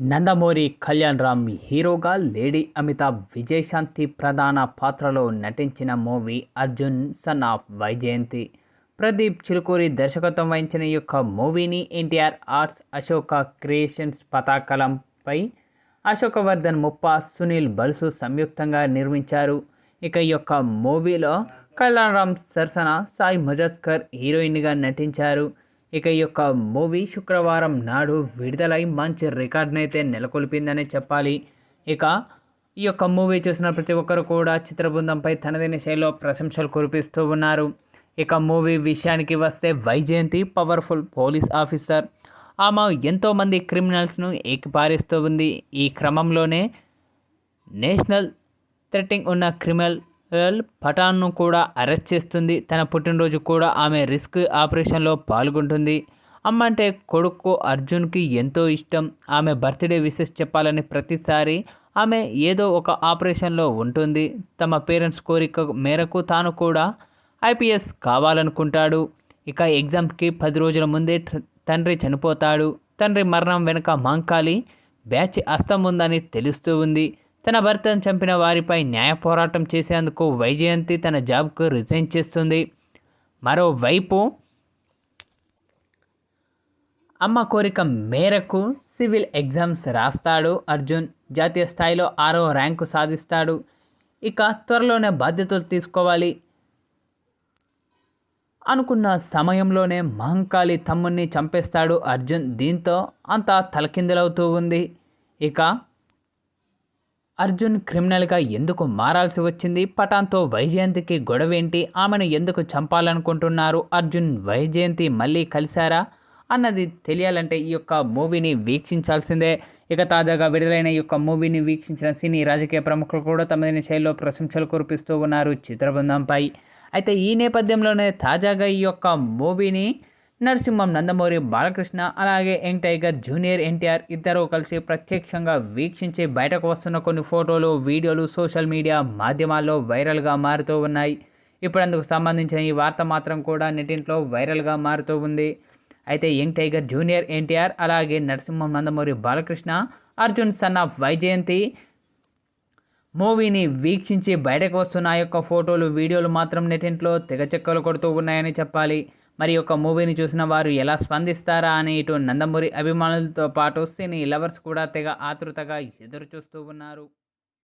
నందమూరి కళ్యాణ్ రామ్ హీరోగా లేడీ అమితాబ్ విజయశాంతి ప్రధాన పాత్రలో నటించిన movie Arjun son of Vyjayanthi. Pradeep Chilukuri దర్శకత్వం వహించిన యొక్క మూవీని ఎన్టీఆర్ ఆర్ట్స్ అశోక క్రియేషన్స్ పతాకలంపై అశోకవర్ధన్ ముప్ప సునీల్ బల్సు సంయుక్తంగా నిర్మించారు. ఇక ఈ యొక్క మూవీలో కళ్యాణ్ రామ్ సరసన సాయి మజస్కర్ హీరోయిన్గా నటించారు. ఇక ఈ యొక్క మూవీ శుక్రవారం నాడు విడుదలై మంచి రికార్డ్నైతే అయితే చెప్పాలి. ఇక ఈ యొక్క మూవీ చూసిన ప్రతి ఒక్కరు కూడా చిత్రబృందంపై తనదైన శైలిలో ప్రశంసలు కురిపిస్తూ ఉన్నారు. ఇక మూవీ విషయానికి వస్తే వైజయంతి పవర్ఫుల్ పోలీస్ ఆఫీసర్. ఆమె ఎంతోమంది క్రిమినల్స్ను ఏకిపారిస్తూ ఉంది. ఈ క్రమంలోనే నేషనల్ థ్రెట్టింగ్ ఉన్న క్రిమినల్ పఠాన్ను కూడా అరెస్ట్ చేస్తుంది. తన పుట్టినరోజు కూడా ఆమె రిస్క్ ఆపరేషన్లో పాల్గొంటుంది. అమ్మ అంటే కొడుకు అర్జున్కి ఎంతో ఇష్టం. ఆమె బర్త్డే విషెస్ చెప్పాలని ప్రతిసారి ఆమె ఏదో ఒక ఆపరేషన్లో ఉంటుంది. తమ పేరెంట్స్ కోరిక మేరకు తాను కూడా ఐపీఎస్ కావాలనుకుంటాడు. ఇక ఎగ్జామ్కి పది రోజుల ముందే తండ్రి చనిపోతాడు. తండ్రి మరణం వెనుక మాంకాలి బ్యాచ్ అస్తం ఉందని తెలుస్తూ ఉంది. తన భర్తను చంపిన వారిపై న్యాయ పోరాటం చేసేందుకు వైజయంతి తన జాబ్కు రిజైన్ చేస్తుంది. మరోవైపు అమ్మ కోరిక మేరకు సివిల్ ఎగ్జామ్స్ రాస్తాడు అర్జున్. జాతీయ స్థాయిలో ఆరో ర్యాంకు సాధిస్తాడు. ఇక త్వరలోనే బాధ్యతలు తీసుకోవాలి అనుకున్న సమయంలోనే మహంకాళి తమ్ముణ్ణి చంపేస్తాడు అర్జున్. దీంతో అంతా తలకిందులవుతూ ఉంది. ఇక అర్జున్ క్రిమినల్గా ఎందుకు మారాల్సి వచ్చింది? పఠాన్తో వైజయంతికి గొడవేంటి? ఆమెను ఎందుకు చంపాలనుకుంటున్నారు? అర్జున్ వైజయంతి మళ్ళీ కలిశారా? అన్నది తెలియాలంటే ఈ యొక్క మూవీని వీక్షించాల్సిందే. ఇక తాజాగా విడుదలైన ఈ యొక్క మూవీని వీక్షించిన సినీ రాజకీయ ప్రముఖులు కూడా తమదైన శైలిలో ప్రశంసలు కురిపిస్తూ ఉన్నారు చిత్రబృందంపై. అయితే ఈ నేపథ్యంలోనే తాజాగా ఈ యొక్క మూవీని నరసింహం నందమూరి బాలకృష్ణ అలాగే యంగ్ టైగర్ జూనియర్ ఎన్టీఆర్ ఇద్దరు కలిసి ప్రత్యక్షంగా వీక్షించి బయటకు వస్తున్న కొన్ని ఫోటోలు వీడియోలు సోషల్ మీడియా మాధ్యమాల్లో వైరల్గా మారుతూ ఉన్నాయి. ఇప్పుడు అందుకు సంబంధించిన ఈ వార్త మాత్రం కూడా నెటింట్లో వైరల్గా మారుతూ ఉంది. అయితే యంగ్ టైగర్ జూనియర్ ఎన్టీఆర్ అలాగే నరసింహం నందమూరి బాలకృష్ణ అర్జున్ సన్ ఆఫ్ వైజయంతి మూవీని వీక్షించి బయటకు వస్తున్న ఆ యొక్క ఫోటోలు వీడియోలు మాత్రం నెటింట్లో తెగచెక్కలు కొడుతూ ఉన్నాయని చెప్పాలి. మరి ఒక మూవీని చూసిన వారు ఎలా స్పందిస్తారా అని ఇటు నందమూరి అభిమానులతో పాటు సినీ లవర్స్ కూడా తెగ ఆతృతగా ఎదురు చూస్తూ ఉన్నారు.